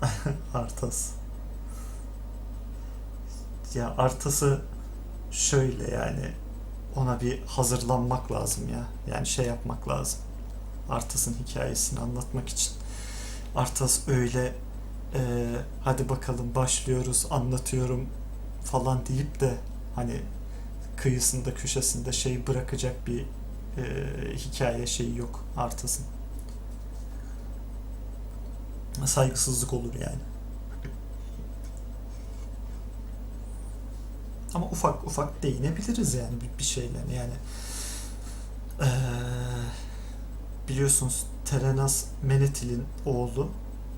Arthas. Ya Arthas'ı şöyle yani ona bir hazırlanmak lazım ya. Yani şey yapmak lazım. Arthas'ın hikayesini anlatmak için. Arthas öyle e, hadi bakalım başlıyoruz anlatıyorum falan deyip de hani kıyısında köşesinde şey bırakacak bir e, hikaye şeyi yok Arthas'ın. Saygısızlık olur yani. Ama ufak ufak değinebiliriz yani bir, bir şeylerine yani. Eee, biliyorsunuz Terenas Menethil'in oğlu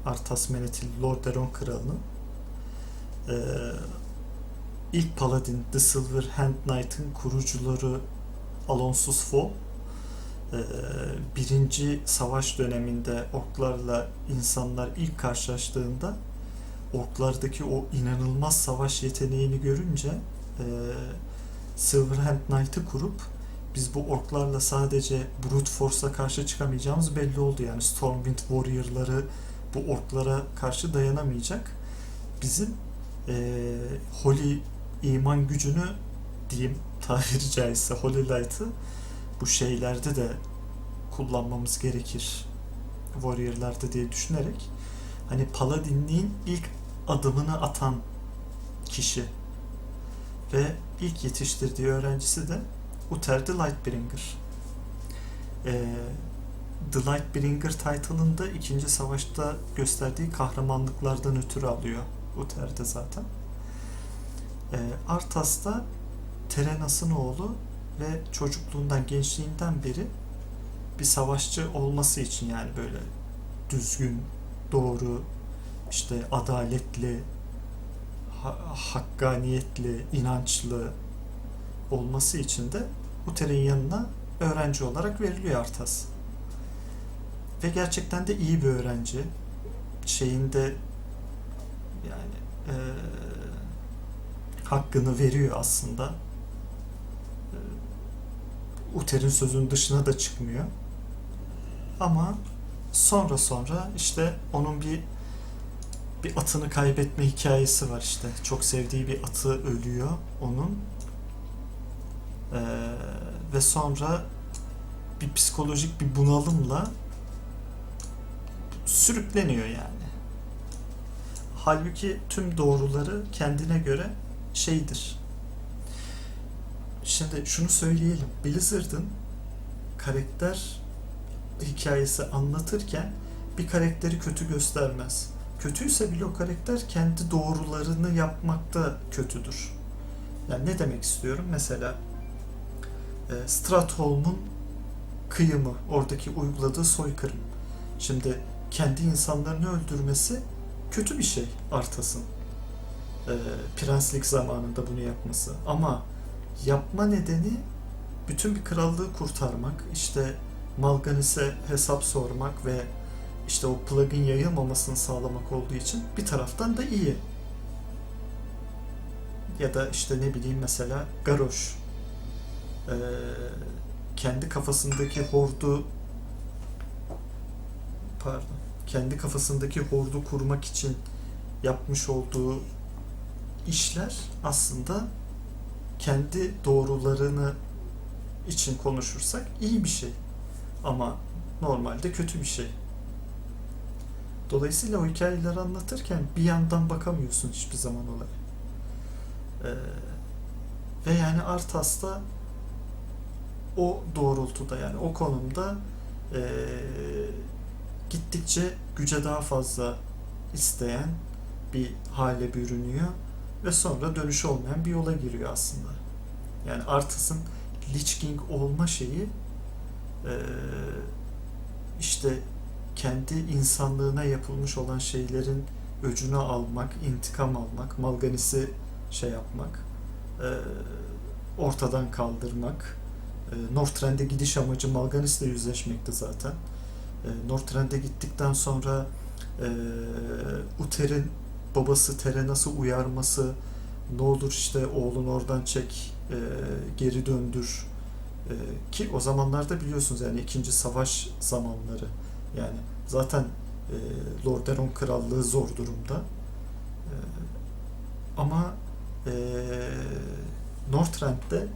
Arthas Menethil Lordaeron kralının eee, ilk paladin The Silver Hand Knight'ın kurucuları Alonsus eee, birinci savaş döneminde orklarla insanlar ilk karşılaştığında orklardaki o inanılmaz savaş yeteneğini görünce eee Silverhand Knight'ı kurup biz bu orklarla sadece brute force'a karşı çıkamayacağımız belli oldu. Yani Stormwind Warrior'ları bu orklara karşı dayanamayacak. Bizim eee Holy iman gücünü diyeyim tabiri caizse Holy Light'ı bu şeylerde de kullanmamız gerekir. Warrior'larda diye düşünerek hani Paladinliğin ilk adımını atan kişi ve ilk yetiştirdiği öğrencisi de Uther the Lightbringer. Ee, the Lightbringer title'ını da ikinci savaşta gösterdiği kahramanlıklardan ötürü alıyor Uther de zaten. Ee, Arthas da Terenas'ın oğlu ve çocukluğundan, gençliğinden beri bir savaşçı olması için yani böyle düzgün, doğru, işte adaletli, ha- hakkaniyetli, inançlı olması için de Uther'in yanına öğrenci olarak veriliyor Arthas. Ve gerçekten de iyi bir öğrenci. Şeyinde yani eee, hakkını veriyor aslında. Eee, Uther'in sözünün dışına da çıkmıyor. Ama sonra sonra işte onun bir bir atını kaybetme hikayesi var işte. Çok sevdiği bir atı ölüyor onun. Ee, ve sonra bir psikolojik bir bunalımla sürükleniyor yani. Halbuki tüm doğruları kendine göre şeydir. Şimdi şunu söyleyelim. Blizzard'ın karakter hikayesi anlatırken bir karakteri kötü göstermez. Kötüyse bile o karakter kendi doğrularını yapmakta kötüdür. Yani ne demek istiyorum? Mesela e, Stratholm'un kıyımı, oradaki uyguladığı soykırım. Şimdi kendi insanlarını öldürmesi kötü bir şey Arthas'ın. E, prenslik zamanında bunu yapması. Ama yapma nedeni bütün bir krallığı kurtarmak, işte Malganis'e hesap sormak ve işte o plugin yayılmamasını sağlamak olduğu için bir taraftan da iyi. Ya da işte ne bileyim mesela Garrosh ee, kendi kafasındaki hordu pardon kendi kafasındaki hordu kurmak için yapmış olduğu işler aslında kendi doğrularını için konuşursak iyi bir şey. Ama normalde kötü bir şey. Dolayısıyla o hikayeleri anlatırken bir yandan bakamıyorsun hiçbir zaman olaya. Ee, ve yani Arthas da o doğrultuda yani o konumda ee, gittikçe güce daha fazla isteyen bir hale bürünüyor ve sonra dönüşü olmayan bir yola giriyor aslında. Yani Arthas'ın Lich King olma şeyi işte kendi insanlığına yapılmış olan şeylerin öcünü almak, intikam almak, Malganis'i şey yapmak, ortadan kaldırmak. E, Northrend'e gidiş amacı Malganis'le yüzleşmekti zaten. E, Northrend'e gittikten sonra e, Uther'in babası Terenas'ı uyarması, ne olur işte oğlun oradan çek, e, geri döndür. E, ki o zamanlarda biliyorsunuz yani ikinci savaş zamanları. Yani zaten E, Lordaeron krallığı zor durumda. E, ama e, Northrend'de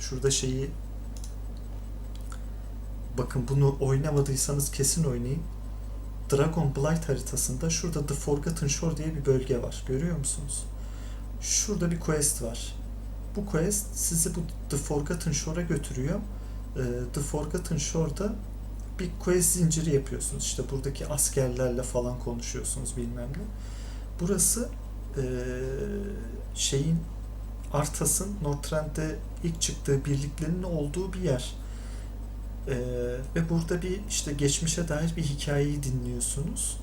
şurada şeyi bakın bunu oynamadıysanız kesin oynayın. Dragon Blight haritasında şurada The Forgotten Shore diye bir bölge var. Görüyor musunuz? Şurada bir quest var. Bu quest sizi bu The Forgotten Shore'a götürüyor. Ee, The Forgotten Shore'da bir quest zinciri yapıyorsunuz. İşte buradaki askerlerle falan konuşuyorsunuz bilmem ne. Burası ee, şeyin Arthas'ın Northrend'de ilk çıktığı birliklerin olduğu bir yer. Ee, ve burada bir işte geçmişe dair bir hikayeyi dinliyorsunuz.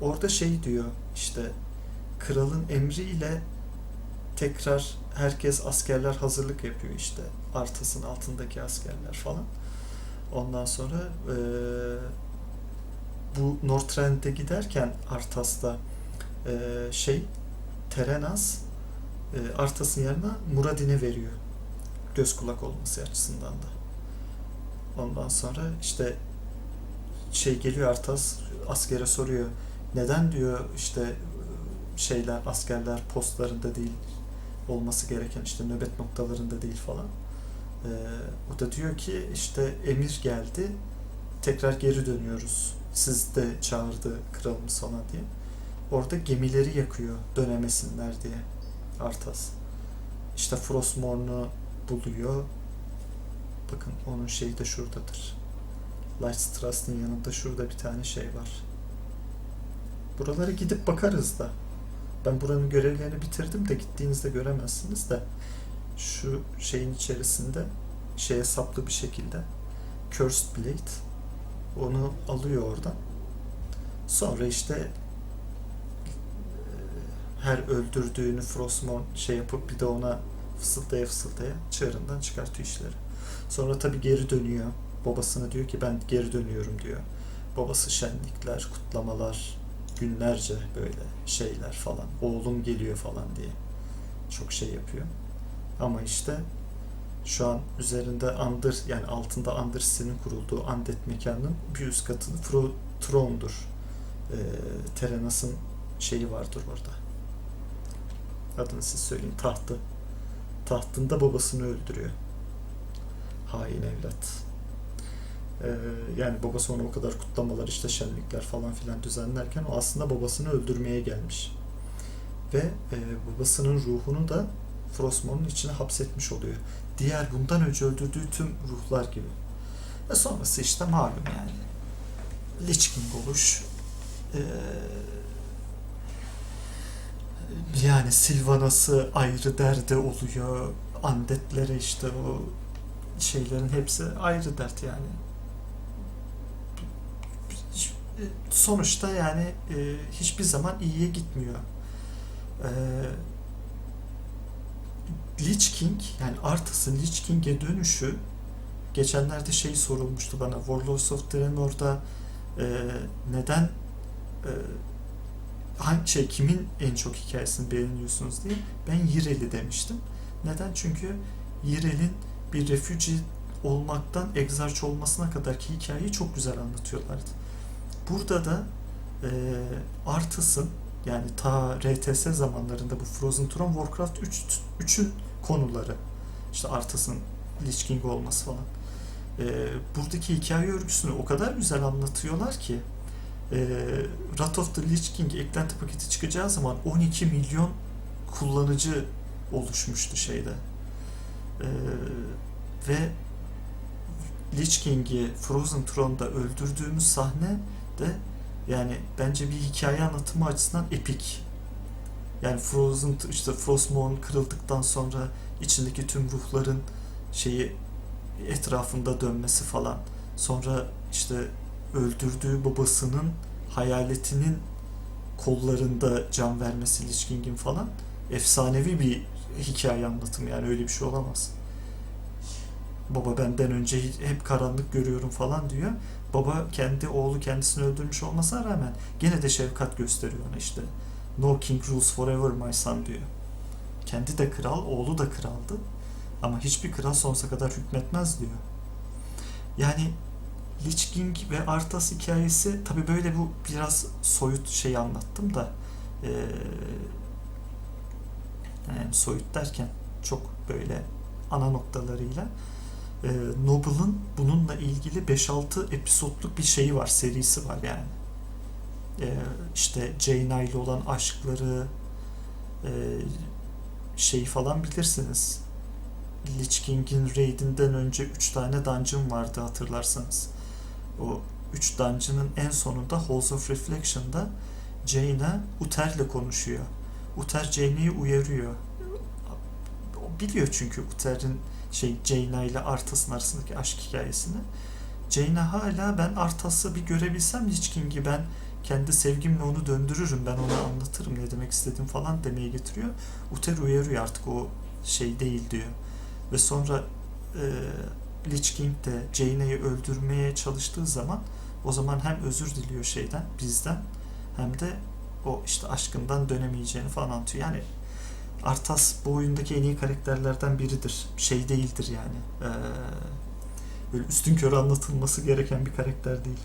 Orada şey diyor işte kralın emriyle tekrar herkes askerler hazırlık yapıyor işte Arthas'ın altındaki askerler falan. Ondan sonra eee, bu Northrend'e giderken Arthas'ta eee, şey Terenas eee, Arthas'ın yerine Muradin'e veriyor. Göz kulak olması açısından da. Ondan sonra işte şey geliyor Artas askere soruyor. Neden diyor işte şeyler askerler postlarında değil olması gereken işte nöbet noktalarında değil falan. Ee, o da diyor ki işte emir geldi tekrar geri dönüyoruz. Siz de çağırdı kralımız falan diye. Orada gemileri yakıyor dönemesinler diye Artas. İşte Frostmourne'u buluyor. Bakın onun şeyi de şuradadır. Lightstrass'ın yanında şurada bir tane şey var. Buralara gidip bakarız da. Ben buranın görevlerini bitirdim de gittiğinizde göremezsiniz de şu şeyin içerisinde şeye saplı bir şekilde Cursed Blade onu alıyor oradan. Sonra işte e, her öldürdüğünü Frostmourne şey yapıp bir de ona fısıldaya fısıldaya çığırından çıkartıyor işleri. Sonra tabii geri dönüyor. Babasına diyor ki ben geri dönüyorum diyor. Babası şenlikler, kutlamalar, günlerce böyle şeyler falan. Oğlum geliyor falan diye. Çok şey yapıyor. Ama işte şu an üzerinde Andır yani altında Undercity'nin kurulduğu Undead mekanının bir üst katı Fro Throne'dur. Ee, Terenas'ın şeyi vardır orada. Adını siz söyleyin. Tahtı. Tahtında babasını öldürüyor. Hain evlat. Ee, yani babası ona o kadar kutlamalar işte şenlikler falan filan düzenlerken o aslında babasını öldürmeye gelmiş. Ve e, babasının ruhunu da Frostmourne'un içine hapsetmiş oluyor. Diğer bundan önce öldürdüğü tüm ruhlar gibi. Ve sonrası işte malum yani. Lich King oluş. Ee, yani Sylvanas'ı ayrı derdi oluyor. Undead'lere işte o şeylerin hepsi ayrı dert yani. Sonuçta yani e, hiçbir zaman iyiye gitmiyor. E, Lich King yani Arthas'ın Lich King'e dönüşü geçenlerde şey sorulmuştu bana Warlords of Draenor'da e, neden e, hangi şey kimin en çok hikayesini beğeniyorsunuz diye ben Yirel'i demiştim. Neden? Çünkü Yirel'in bir refugee olmaktan egzarch olmasına kadar ki hikayeyi çok güzel anlatıyorlardı. Burada da e, Arthas'ın yani ta RTS zamanlarında bu Frozen Throne Warcraft 3 3'ün konuları. İşte Arthas'ın Lich King olması falan. E, buradaki hikaye örgüsünü o kadar güzel anlatıyorlar ki e, Wrath of the Lich King eklenti paketi çıkacağı zaman 12 milyon kullanıcı oluşmuştu şeyde. E, ve Lich King'i Frozen Throne'da öldürdüğümüz sahne de yani bence bir hikaye anlatımı açısından epik. Yani Frozen işte Frostmourne kırıldıktan sonra içindeki tüm ruhların şeyi etrafında dönmesi falan. Sonra işte öldürdüğü babasının hayaletinin kollarında can vermesi Lich King'in falan efsanevi bir hikaye anlatımı yani öyle bir şey olamaz. Baba benden önce hep karanlık görüyorum falan diyor. Baba kendi oğlu kendisini öldürmüş olmasına rağmen gene de şefkat gösteriyor ona işte. No king rules forever my son diyor. Kendi de kral, oğlu da kraldı. Ama hiçbir kral sonsuza kadar hükmetmez diyor. Yani Lich King ve Arthas hikayesi tabi böyle bu biraz soyut şey anlattım da eee, yani soyut derken çok böyle ana noktalarıyla eee Noble'ın bununla ilgili 5-6 episodluk bir şeyi var, serisi var yani. Eee işte Jaina ile olan aşkları eee şeyi falan bilirsiniz. Lich King'in raid'inden önce 3 tane dungeon vardı hatırlarsanız. O 3 dungeon'ın en sonunda Halls of Reflection'da Jaina Uther'le konuşuyor. Uther Jaina'yı uyarıyor. Biliyor çünkü Uther'in şey Jaina ile Arthas'ın arasındaki aşk hikayesini. Jaina hala ben Arthas'ı bir görebilsem Lich King'i ben kendi sevgimle onu döndürürüm ben ona anlatırım ne demek istedim falan demeye getiriyor. Uther uyarıyor artık o şey değil diyor. Ve sonra e, Lich King de Jaina'yı öldürmeye çalıştığı zaman o zaman hem özür diliyor şeyden bizden hem de o işte aşkından dönemeyeceğini falan anlatıyor. Yani Arthas bu oyundaki en iyi karakterlerden biridir. Şey değildir yani. Ee, böyle üstün körü anlatılması gereken bir karakter değil.